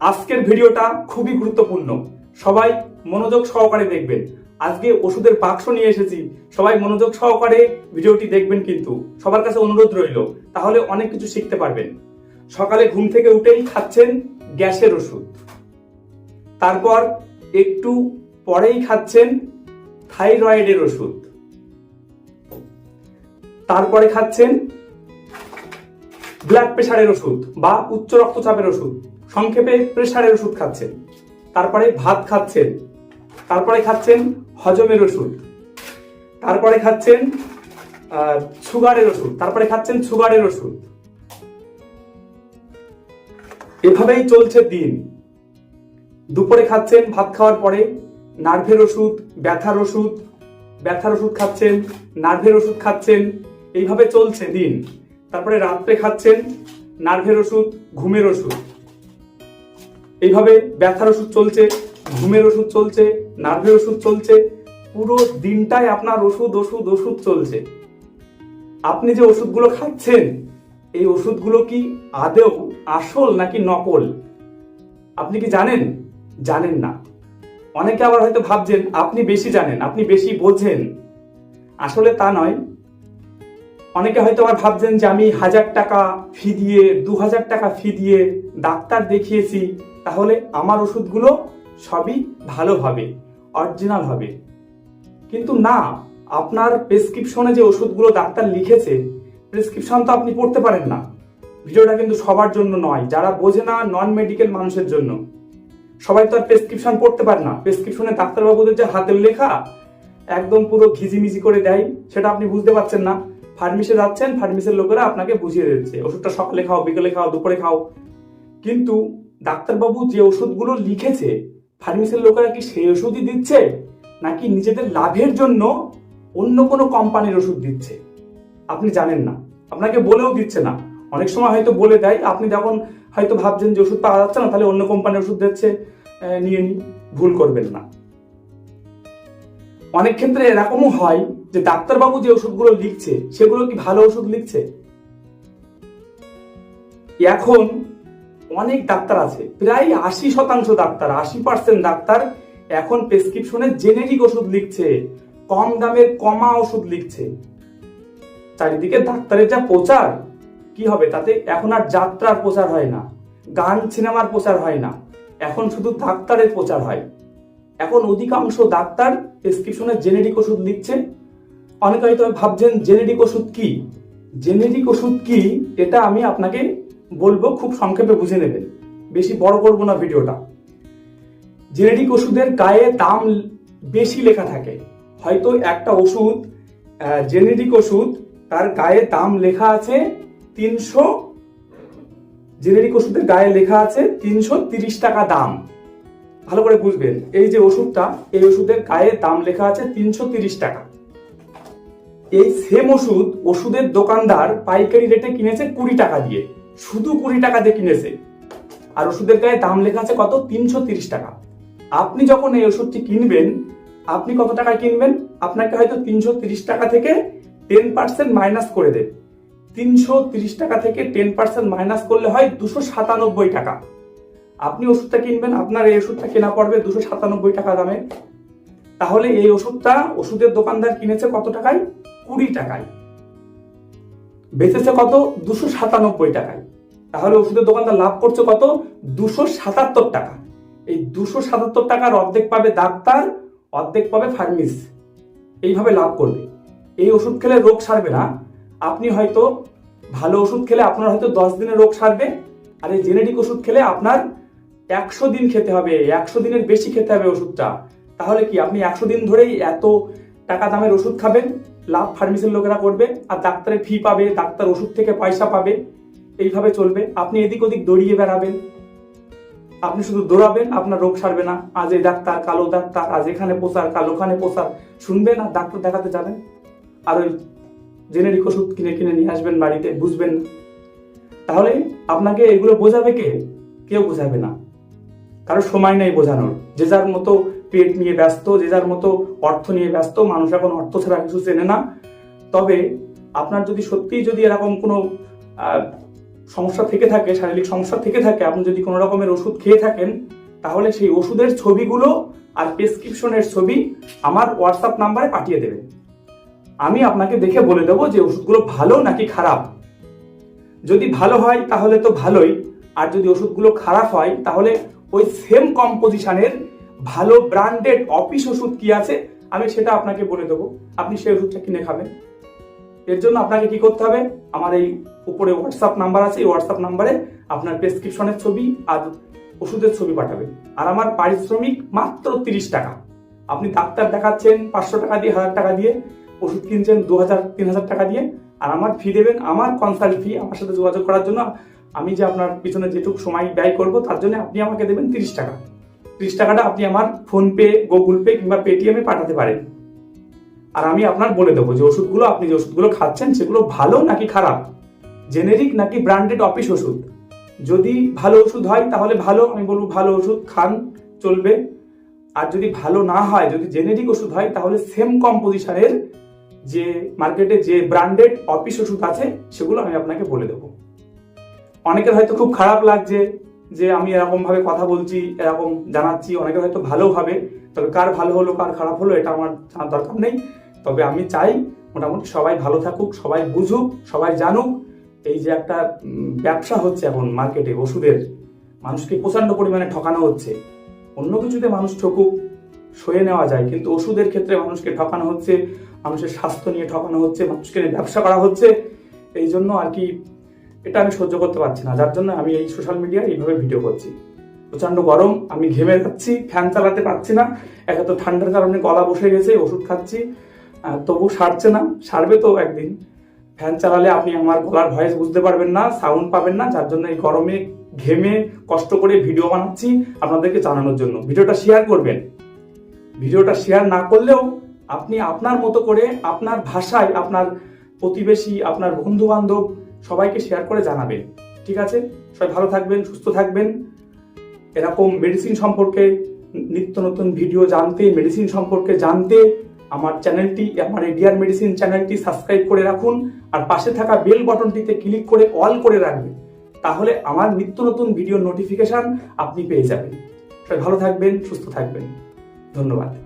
আজকের ভিডিওটা খুবই গুরুত্বপূর্ণ। সবাই মনোযোগ সহকারে দেখবেন। আজকে ওষুধের বাক্স নিয়ে এসেছি। সবাই মনোযোগ সহকারে ভিডিওটি দেখবেন কিন্তু। সবার কাছে অনুরোধ রইল, তাহলে অনেক কিছু শিখতে পারবেন। সকালে ঘুম থেকে উঠেই খাচ্ছেন গ্যাসের ওষুধ। তারপর একটু পরেই খাচ্ছেন থাইরয়েডের ওষুধ। তারপরে খাচ্ছেন ব্লাড প্রেশারের ওষুধ বা উচ্চ রক্তচাপের ওষুধ। সংক্ষেপে প্রেশারের ওষুধ খাচ্ছেন। তারপরে ভাত খাচ্ছেন। তারপরে খাচ্ছেন হজমের ওষুধ। তারপরে খাচ্ছেন সুগারের ওষুধ। তারপরে খাচ্ছেন সুগারের ওষুধ। এভাবেই চলছে দিন। দুপুরে খাচ্ছেন, ভাত খাওয়ার পরে নার্ভের ওষুধ, ব্যথার ওষুধ। ব্যথার ওষুধ খাচ্ছেন, নার্ভের ওষুধ খাচ্ছেন। এইভাবে চলছে দিন। তারপরে রাত্রে খাচ্ছেন নার্ভের ওষুধ, ঘুমের ওষুধ। এইভাবে ব্যথার ওষুধ চলছে, ঘুমের ওষুধ চলছে, নার্ভের ওষুধ চলছে, পুরো দিনটাই আপনার ওষুধ ওষুধ ওষুধ চলছে। আপনি যে ওষুধগুলো খাচ্ছেন, এই ওষুধগুলো কি আদেও আসল নাকি নকল? আপনি কি জানেন? জানেন না। অনেকে আবার হয়তো ভাবছেন, আপনি বেশি জানেন, আপনি বেশি বোঝেন। আসলে তা নয়। অনেকে হয়তো আবার ভাবছেন যে আমি হাজার টাকা ফি দিয়ে, দু হাজার টাকা ফি দিয়ে ডাক্তার দেখিয়েছি, তাহলে আমার ওষুধগুলো সবই ভালো হবে অরিজিনাল হবে। কিন্তু না, আপনার প্রেসক্রিপশনে যে ওষুধগুলো ডাক্তার লিখেছে প্রেসক্রিপশন তো আপনি পড়তে পারেন না। ভিডিওটা কিন্তু সবার জন্য নয়, যারা বোঝে না নন মেডিকেল মানুষের জন্য। সবাই তো আর প্রেসক্রিপশন পড়তে পারে না। প্রেসক্রিপশনে ডাক্তারবাবুদের যে হাতের লেখা, একদম পুরো ঘিজিমিজি করে দেয়, সেটা আপনি বুঝতে পারছেন না। ফার্মেসে যাচ্ছেন ফার্মেসির লোকেরা আপনাকে বুঝিয়ে দিচ্ছে। ওষুধটা সকালে খাও, বিকেলে খাও, দুপুরে খাও। কিন্তু ডাক্তারবাবু যে ওষুধগুলো লিখেছে ফার্মেসির লোকেরা কি সেই ওষুধই দিচ্ছে? নাকি নিজেদের লাভের জন্য অন্য কোনো কোম্পানির ওষুধ দিচ্ছে? আপনি জানেন না। আপনাকে বলেও দিচ্ছে না। অনেক সময় হয়তো বলে দেয়, আপনি যখন হয়তো ভাবছেন যে ওষুধ পাওয়া যাচ্ছে না, তাহলে অন্য কোম্পানির ওষুধ দিচ্ছে। নিয়ে নিন। ভুল করবেন না। অনেক ক্ষেত্রে এরকমও হয় যে ডাক্তারবাবু যে ওষুধগুলো লিখছে, সেগুলো কি ভালো ওষুধ লিখছে? এখন অনেক ডাক্তার আছে, প্রায় আশি শতাংশ ডাক্তার, আশি পার্সেন্ট ডাক্তার এখন প্রেসক্রিপশনে জেনেরিক ওষুধ লিখছে, কম দামের কমা ওষুধ লিখছে। চারিদিকে ডাক্তারের যা প্রচার, কি হবে তাতে এখন আর যাত্রার প্রচার হয় না, গান, সিনেমার প্রচার হয় না, এখন শুধু ডাক্তারের প্রচার হয়। এখন অধিকাংশ ডাক্তার প্রেসক্রিপশনে জেনেরিক ওষুধ লিখছে। অনেকে হয়তো ভাবছেন জেনেরিক ওষুধ কি? জেনেরিক ওষুধ কি? এটা আমি আপনাকে বলব, খুব সংক্ষেপে বুঝে নেবেন। বেশি বড় করব না ভিডিওটা। জেনেরিক ওষুধের গায়ে দাম বেশি লেখা থাকে। হয়তো একটা ওষুধ জেনেরিক ওষুধ, তার গায়ে দাম লেখা আছে তিনশো জেনেরিক ওষুধের গায়ে লেখা আছে তিনশো তিরিশ টাকা দাম। ভালো করে বুঝবেন এই যে ওষুধটা, এই ওষুধের গায়ে দাম লেখা আছে তিনশো টাকা। এই সেম ওষুধ ওষুধের দোকানদার পাইকারি রেটে কিনেছে কুড়ি টাকা দিয়ে। শুধু কুড়ি টাকা দিয়ে কিনেছে। আর ওষুধের গায়ে দাম লেখা আছে কত? তিনশো টাকা। আপনি যখন এই ওষুধটি কিনবেন, আপনি কত টাকায় কিনবেন? আপনাকে হয়তো তিনশো টাকা থেকে টেন পার্সেন্ট মাইনাস করে দেবে। তিনশো টাকা থেকে টেন পার্সেন্ট মাইনাস করলে হয় দুশো সাতানব্বই টাকা। আপনি ওষুধটা কিনবেন, আপনার এই ওষুধটা কেনা পড়বে দুশো সাতানব্বই টাকা দামে। তাহলে এই ওষুধটা ওষুধের দোকানদার কিনেছে কত টাকায়? কুড়ি টাকায়। বেচেছে কত? দুশো সাতানব্বই টাকায়। তাহলে ওষুধের দোকানদার লাভ করছে কত? দুশো সাতাত্তর টাকা। এই দুশো সাতাত্তর টাকার অর্ধেক পাবে ডাক্তার, অর্ধেক পাবে ফার্মিস। এইভাবে লাভ করবে। এই ওষুধ খেলে রোগ সারবে না। আপনি হয়তো ভালো ওষুধ খেলে আপনার হয়তো দশ দিনে রোগ সারবে। আর এই জেনেটিক ওষুধ খেলে আপনার একশো দিন খেতে হবে, একশো দিনের বেশি খেতে হবে ওষুধটা। তাহলে কি আপনি একশো দিন ধরেই এত টাকা দামের ওষুধ খাবেন? লাভ ফার্মেসির লোকেরা করবে, আর ডাক্তারের ফি পাবে, ডাক্তার ওষুধ থেকে পয়সা পাবে। এইভাবে চলবে। আপনি এদিক ওদিক দৌড়িয়ে বেড়াবেন। আপনি শুধু দৌড়াবেন, আপনার রোগ সারবে না। আজ এই ডাক্তার, কালো ডাক্তার, আজ এখানে পোষার কাল ওখানে পোষার শুনবেন আর ডাক্তার দেখাতে যাবেন। আর ওই জেনেরিক ওষুধ কিনে কিনে নিয়ে আসবেন বাড়িতে, বুঝবেন তাহলে আপনাকে এগুলো বোঝাবে কে? কেউ বোঝাবে না। কারও সময় নেই বোঝানোর। যে যার মতো পেট নিয়ে ব্যস্ত, যে যার মতো অর্থ নিয়ে ব্যস্ত, মানুষ এখন অর্থ ছাড়া কিছু চেনে না। তবে আপনার যদি সত্যিই যদি এরকম কোনো সমস্যা থেকে থাকে, শারীরিক সমস্যা থেকে থাকে, আপনি যদি কোনো রকমের ওষুধ খেয়ে থাকেন, তাহলে সেই ওষুধের ছবিগুলো আর প্রেসক্রিপশনের ছবি আমার হোয়াটসঅ্যাপ নাম্বারে পাঠিয়ে দেবেন। আমি আপনাকে দেখে বলে দেবো যে ওষুধগুলো ভালো নাকি খারাপ। যদি ভালো হয়, তাহলে তো ভালোই। আর যদি ওষুধগুলো খারাপ হয়, তাহলে ওই সেম কম্পোজিশনের ভালো ব্র্যান্ডেড অফিস ওষুধ কি আছে? আমি সেটা আপনাকে বলে দেবো। আপনি সেই ওষুধটা কিনে খাবেন। এর জন্য আপনাকে কি করতে হবে? আমার এই উপরে হোয়াটসঅ্যাপ নাম্বার আছে। এই হোয়াটসঅ্যাপ নাম্বারে আপনার প্রেসক্রিপশনের ছবি আর ওষুধের ছবি পাঠাবেন। আর আমার পারিশ্রমিক মাত্র তিরিশ টাকা। আপনি ডাক্তার দেখাচ্ছেন, পাঁচশো টাকা দিয়ে, হাজার টাকা দিয়ে, ওষুধ কিনছেন, দু হাজার, তিন হাজার টাকা দিয়ে। আর আমার ফি দেবেন, আমার কনসাল্ট ফি আমার সাথে যোগাযোগ করার জন্য আমি যে আপনার পিছনে যেটুকু সময় ব্যয় করব, তার জন্য আপনি আমাকে দেবেন তিরিশ টাকা। তিরিশ টাকাটা আপনি আমার ফোনপে, গুগল পে কিংবা পেটিএমে পাঠাতে পারেন। আর আমি আপনার বলে দেবো যে ওষুধগুলো, আপনি যে ওষুধগুলো খাচ্ছেন, সেগুলো ভালো নাকি খারাপ? জেনেরিক নাকি ব্র্যান্ডেড অফিস ওষুধ? যদি ভালো ওষুধ হয়, তাহলে ভালো, আমি বলব ভালো ওষুধ খান, চলবে। আর যদি ভালো না হয়, যদি জেনেরিক ওষুধ হয়, তাহলে সেম কম্পোজিশনের যে মার্কেটে যে ব্র্যান্ডেড অফিস ওষুধ আছে, সেগুলো আমি আপনাকে বলে দেবো। অনেকের হয়তো খুব খারাপ লাগছে যে আমি এরকম ভাবে কথা বলছি, এরকম জানাচ্ছি অনেকের হয়তো ভালো হবে তবে কার ভালো হলো, কার খারাপ হলো এটা আমার জানার দরকার নেই। তবে আমি চাই মোটামুটি সবাই ভালো থাকুক, সবাই বুঝুক, সবাই জানুক। এই যে একটা ব্যবসা হচ্ছে এখন মার্কেটে ওষুধের। মানুষকে প্রচণ্ড পরিমাণে ঠকানো হচ্ছে। অন্য কিছুতে মানুষ ঠকুক, সয়ে নেওয়া যায়, কিন্তু ওষুধের ক্ষেত্রে মানুষকে ঠকানো হচ্ছে, মানুষের স্বাস্থ্য নিয়ে ঠকানো হচ্ছে, মানুষকে ব্যবসা করা হচ্ছে। এই জন্য আর কি এটা আমি সহ্য করতে পারছি না। যার জন্য আমি এই সোশ্যাল মিডিয়ায় এইভাবে ভিডিও করছি। প্রচণ্ড গরম, আমি ঘেমে যাচ্ছি ফ্যান চালাতে পারছি না। একে তো ঠান্ডার কারণে গলা বসে গেছে, ওষুধ খাচ্ছি। তবু সারছে না, সারবে তো একদিন। ফ্যান চালালে আপনি আমার গলার ভয়েস বুঝতে পারবেন না সাউন্ড পাবেন না, যার জন্য এই গরমে ঘেমে কষ্ট করে ভিডিও বানাচ্ছি আপনাদেরকে জানানোর জন্য। ভিডিওটা শেয়ার করবেন। ভিডিওটা শেয়ার না করলেও আপনি আপনার মতো করে আপনার ভাষায়, আপনার প্রতিবেশী, আপনার বন্ধু বান্ধব সবাইকে শেয়ার করে জানাবেন। ঠিক আছে? সবাই ভালো থাকবেন, সুস্থ থাকবেন। এরকম মেডিসিন সম্পর্কে নিত্য নতুন ভিডিও জানতে মেডিসিন সম্পর্কে জানতে আমার চ্যানেলটি আমার এডিয়ার মেডিসিন চ্যানেলটি সাবস্ক্রাইব করে রাখুন আর পাশে থাকা বেল বাটনটিতে ক্লিক করে অল করে রাখবেন। তাহলে আমার নিত্য নতুন ভিডিও নোটিফিকেশন আপনি পেয়ে যাবেন। সবাই ভালো থাকবেন, সুস্থ থাকবেন। ধন্যবাদ।